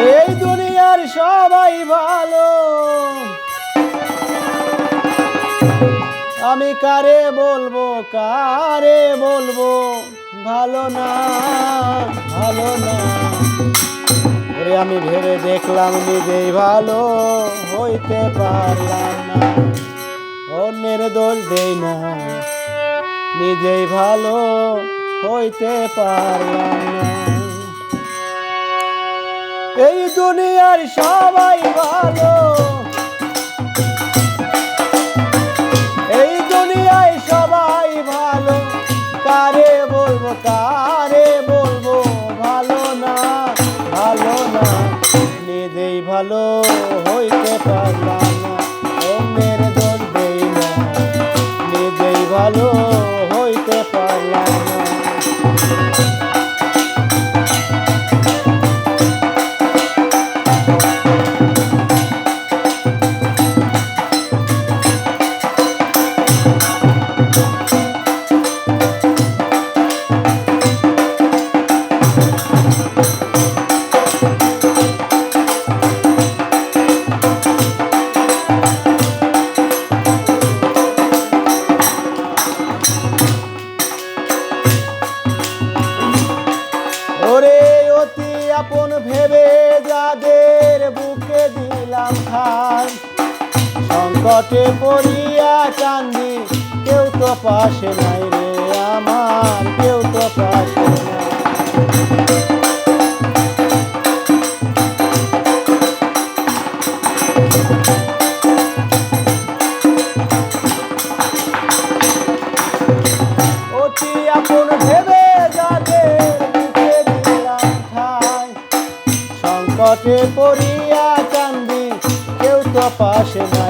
এই দুনিয়ার সবাই ভালো। আমি কারে বলব কারে বলব? ভালো না ভালো না। ওরে আমি ভেবে দেখলাম নিজেই ভালো, হইতে পারলাম না। অন্যের দোষ দেই না, নিজেই ভালো, হইতে পারলাম না। এই দুনিয়ার সবাই ভালো। এই দুনিয়ায় সবাই ভালো। কারে বলব কারে বলব, ভালো না ভালো না। নিজেই ভালো হইতে খান সংকটে পড়িয়া কান্দি কেউ তো পাশে নাই রে আমার, কেউ তো পাশে অতি আপন ভেবে পাশে নাই।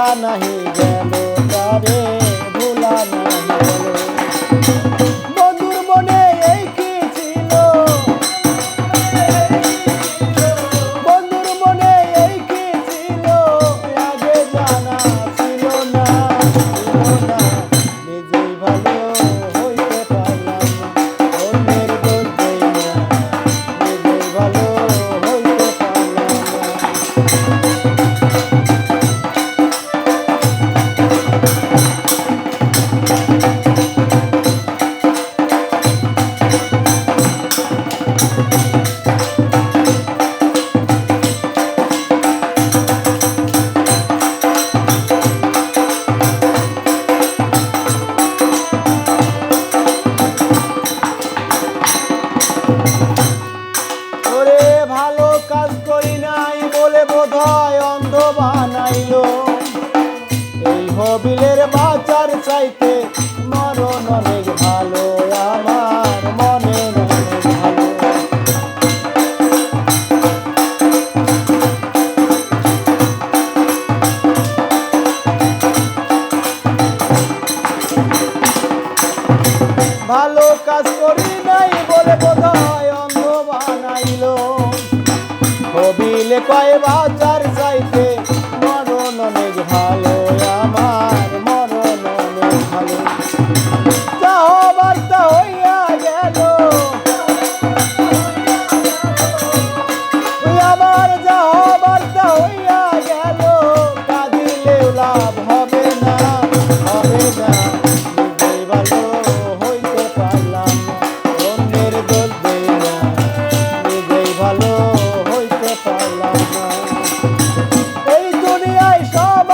ভুলা নাহি গেল তারে, ভুলা নাহি গেল। বন্ধুর মনে এই কি ছিল? বন্ধুর মনে এই কি ছিল? আগে জানা ছিল না ছিল না। নিজেই ভালো হইতে পারলাম বাঁচার চাইতে মরণ অনেক ভালো, আমার মনে ভালো। ভালো কাজ করি নাই বলে বোধ হয় অন্ধ বানাইল। কবিলে কয় বাঁচা come.